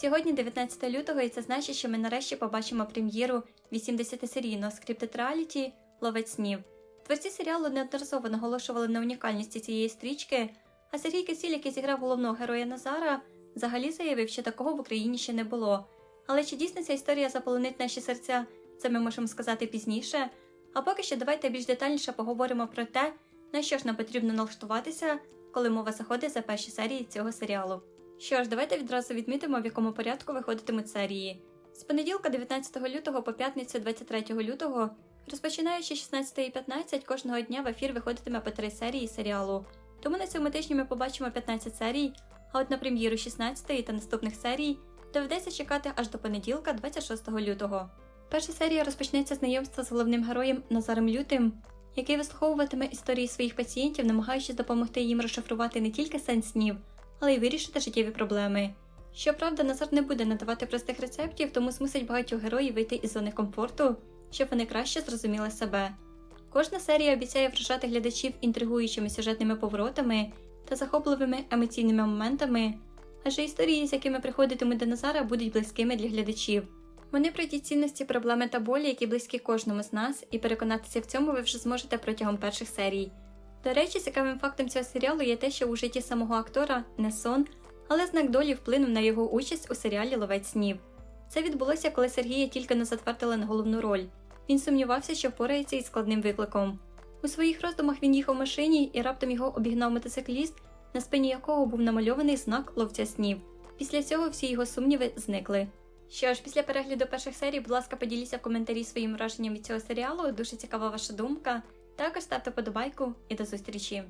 Сьогодні 19 лютого, і це значить, що ми нарешті побачимо прем'єру 80-серійного скриптед реаліті Ловець снів. Творці серіалу неодноразово наголошували на унікальності цієї стрічки, а Сергій Кисіль, який зіграв головного героя Назара, взагалі заявив, що такого в Україні ще не було. Але чи дійсно ця історія заполонить наші серця, це ми можемо сказати пізніше. А поки що давайте більш детальніше поговоримо про те, на що ж нам потрібно налаштуватися, коли мова заходить за перші серії цього серіалу. Що ж, давайте відразу відмітимо, в якому порядку виходитимуть серії. З понеділка 19 лютого по п'ятницю 23 лютого, розпочинаючи 16.15, кожного дня в ефір виходитиме по три серії серіалу. Тому на цьому тижні ми побачимо 15 серій, а от на прем'єру 16 та наступних серій доведеться чекати аж до понеділка 26 лютого. Перша серія розпочнеться знайомства з головним героєм Назаром Лютим, який вислуховуватиме історії своїх пацієнтів, намагаючись допомогти їм розшифрувати не тільки сенс снів, але й вирішити життєві проблеми. Щоправда, Назар не буде надавати простих рецептів, тому змусить багатьох героїв вийти із зони комфорту, щоб вони краще зрозуміли себе. Кожна серія обіцяє вражати глядачів інтригуючими сюжетними поворотами та захопливими емоційними моментами, адже історії, з якими приходитимуть до Назара, будуть близькими для глядачів. Вони пройдуть цінності, проблеми та болі, які близькі кожному з нас, і переконатися в цьому ви вже зможете протягом перших серій. До речі, цікавим фактом цього серіалу є те, що у житті самого актора не сон, але знак долі вплинув на його участь у серіалі Ловець снів. Це відбулося, коли Сергія тільки не затвердили на головну роль. Він сумнівався, що впорається із складним викликом. У своїх роздумах він їхав в машині і раптом його обігнав мотоцикліст, на спині якого був намальований знак ловця снів. Після цього всі його сумніви зникли. Що ж, після перегляду перших серій, будь ласка, поділіться в коментарі своїм враженням від цього серіалу. Дуже цікава ваша думка. Також ставте подобайку і до зустрічі!